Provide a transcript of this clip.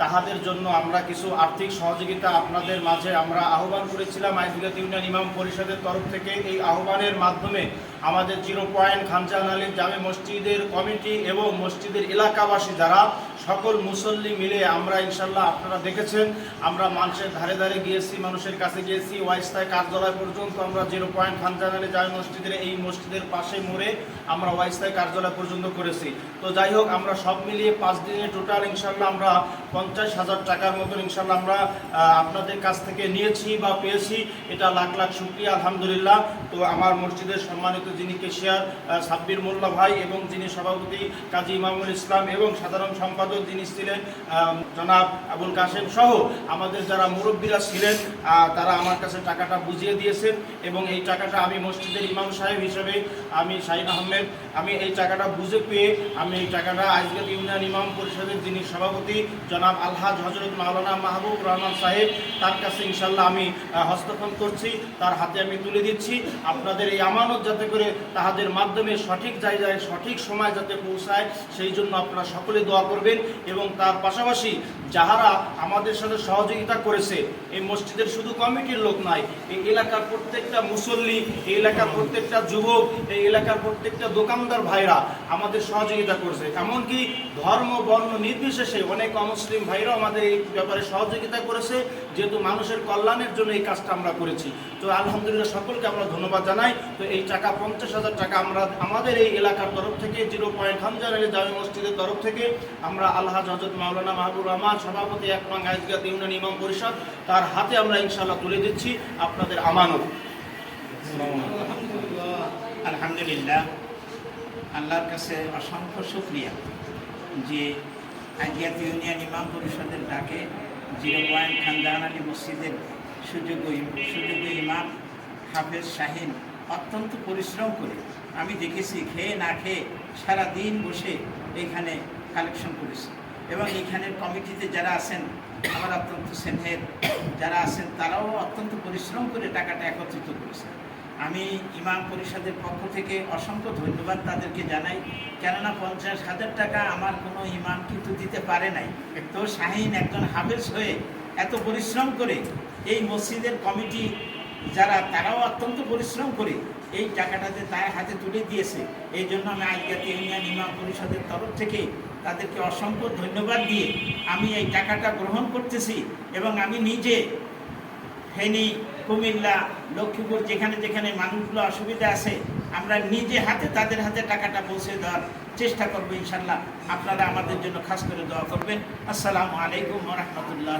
তাহাদের জন্য আমরা কিছু আর্থিক সহযোগিতা আপনাদের মাঝে আমরা আহ্বান করেছিলাম আইজগাত ইউনিয়ন ইমাম পরিষদের তরফ থেকে। এই আহ্বানের মাধ্যমে আমাদের জিরো পয়েন্ট খানজান আলী জামে মসজিদের কমিটি এবং মসজিদের এলাকাবাসী যারা, সকল মুসল্লি মিলে আমরা ইনশাল্লাহ আপনারা দেখেছেন, আমরা মানুষের ধারে ধারে গিয়েছি, মানুষের কাছে গিয়েছি, ওয়াইস্তায় কার্যালয় পর্যন্ত আমরা জিরো পয়েন্ট খানজানালে জামে মসজিদের এই মসজিদের পাশে মোড়ে আমরা ওয়াইস্তায় কার্যালয় পর্যন্ত করেছি। তো যাই হোক, আমরা সব মিলিয়ে পাঁচ দিনে টোটাল ইনশাল্লাহ আমরা পঞ্চাশ হাজার টাকার মতন ইনশাল্লাহ আমরা আপনাদের কাছ থেকে নিয়েছি বা পেয়েছি। এটা লাখ লাখ শুক্রিয়া, আলহামদুলিল্লাহ। তো আমার মসজিদের সম্মানিত যিনি কেশিয়ার সাব্বির মোল্লা ভাই এবং যিনি সভাপতি কাজী ইমামুল ইসলাম এবং সাধারণ সম্পাদক যিনি ছিলেন জনাব আবুল কাশেম সহ আমাদের যারা মুরব্বীরা ছিলেন তারা আমার কাছে টাকাটা বুঝিয়ে দিয়েছেন এবং এই টাকাটা আমি মসজিদের ইমাম সাহেব হিসেবে আমি শাহিন আহমেদ, আমি এই টাকাটা বুঝে পেয়ে আমি এই টাকাটা আজকের ইউনিয়ন ইমাম পরিষদের যিনি সভাপতি, জনাব আলহাজ হজরত মাওলানা মাহবুব রহমান সাহেব, তার কাছে ইনশাল্লাহ আমি হস্তক্ষেপ করছি, তার হাতে আমি তুলে দিচ্ছি। আপনাদের এই আমানত যাতে করে তাহাদের মাধ্যমে সঠিক জায়গায়, সঠিক সময় যাতে পৌঁছায়, সেই জন্য আপনারা সকলে দোয়া করবেন এবং তার পাশাপাশি যাহারা আমাদের সাথে সহযোগিতা করেছে, এই মসজিদের শুধু কমিটির লোক নাই এই এলাকার প্রত্যেকটা মুসল্লি, এই এলাকার প্রত্যেকটা যুবক, এই এলাকার প্রত্যেকটা দোকানদার ভাইরা আমাদের সহযোগিতা করেছে। এমনকি ধর্ম, বর্ণ নির্বিশেষে অনেক অমুসলিম ভাইরাও আমাদের এই ব্যাপারে সহযোগিতা করেছে, যেহেতু মানুষের কল্যাণের জন্য এই কাজটা আমরা করেছি। তো আলহামদুলিল্লাহ সকলকে আমরা ধন্যবাদ জানাই। তো এই টাকা, পঞ্চাশ হাজার টাকা আমরা আমাদের এই এলাকার তরফ থেকে, জিরো পয়েন্ট হামজান আলী জামে মসজিদের তরফ থেকে আমরা আল্লাহ হজরত মাওলানা মাহবুর রহমান, সভাপতি এক নং আইজগাত ইউনিয়ন ইমাম পরিষদ, তার হাতে আমরা ইনশাল্লাহ তুলে দিচ্ছি আপনাদের আমানত। আলহামদুলিল্লাহ। আল্লাহর কাছে অসংখ্য শুক্রিয়া যে আজিয়াত ইউনিয়ন ইমাম পরিষদের ডাকে জিরো পয়েন্ট খানদান আলী মসজিদের সুযোগ্য সুযোগ্য ইমাম হাফেজ শাহিন অত্যন্ত পরিশ্রম করে। আমি দেখেছি খেয়ে না খেয়ে সারা দিন বসে এখানে কালেকশন করেছি। এবং এখানের কমিটিতে যারা আছেন, আমার অত্যন্ত স্নেহের, যারা আছেন তারাও অত্যন্ত পরিশ্রম করে টাকাটা একত্রিত করেছে আমি ইমাম পরিষদের পক্ষ থেকে অসংখ্য ধন্যবাদ তাদেরকে জানাই। কেননা পঞ্চাশ হাজার টাকা আমার কোনো ইমাম কিন্তু দিতে পারে নাই। তো শাহিন একজন হাফেজ হয়ে এত পরিশ্রম করে এই মসজিদের কমিটি যারা, তারাও অত্যন্ত পরিশ্রম করে এই টাকাটাতে তার হাতে তুলে দিয়েছে। এই জন্য আমি আজগাতি ইউনিয়ন ইমাম পরিষদের তরফ থেকে তাদেরকে অসংখ্য ধন্যবাদ দিয়ে আমি এই টাকাটা গ্রহণ করতেছি এবং আমি নিজে ফেনী, কুমিল্লা, লক্ষ্মীপুর, যেখানে যেখানে মানুষগুলো অসুবিধা আছে, আমরা নিজে হাতে তাদের হাতে টাকাটা পৌঁছে দেওয়ার চেষ্টা করব ইনশাল্লাহ। আপনারা আমাদের জন্য খাস করে দোয়া করবেন। আসসালামু আলাইকুম রহমতুল্লাহ